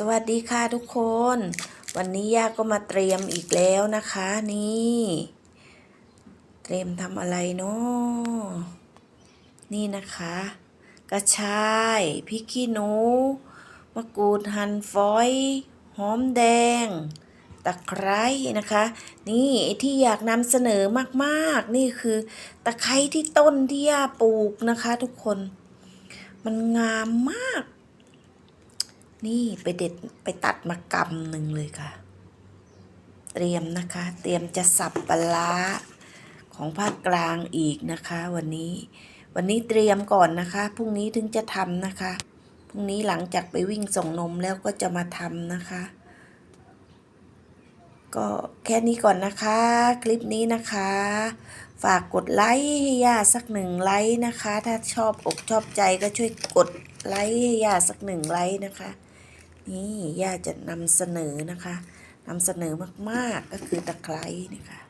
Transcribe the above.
สวัสดีค่ะทุกคน วันนี้ย่าก็มาเตรียมอีกแล้วนะคะ นี่ เตรียมทำอะไรเนาะนี่นะคะ กระชายพริกขี้หนูมะกรูดหั่นฝอยหอมแดง ตะไคร้นะคะ นี่ที่อยากนำเสนอมากๆ นี่คือ ตะไคร้ที่ต้นที่ย่าปลูกนะคะ ทุกคน มันงามมาก นี่ไปเด็ดไปตัดมากำหนึ่งเลยค่ะ เตรียมนะคะ เตรียมจะสับปลาร้าของภาคกลางอีกนะคะ วันนี้ วันนี้เตรียมก่อนนะคะพรุ่งนี้ถึงจะทำนะคะพรุ่งนี้หลังจากไปวิ่งส่งนมแล้วก็จะมาทำนะคะ ก็แค่นี้ก่อนนะคะ คลิปนี้นะคะ ฝากกดไลค์ให้ย่าสักหนึ่งไลค์นะคะ ถ้าชอบอกชอบใจก็ช่วยกดไลค์ให้ย่าสักหนึ่งไลค์นะคะ นี่ย่าจะนำเสนอนะคะนำเสนอมากๆก็คือตะไคร้นะคะ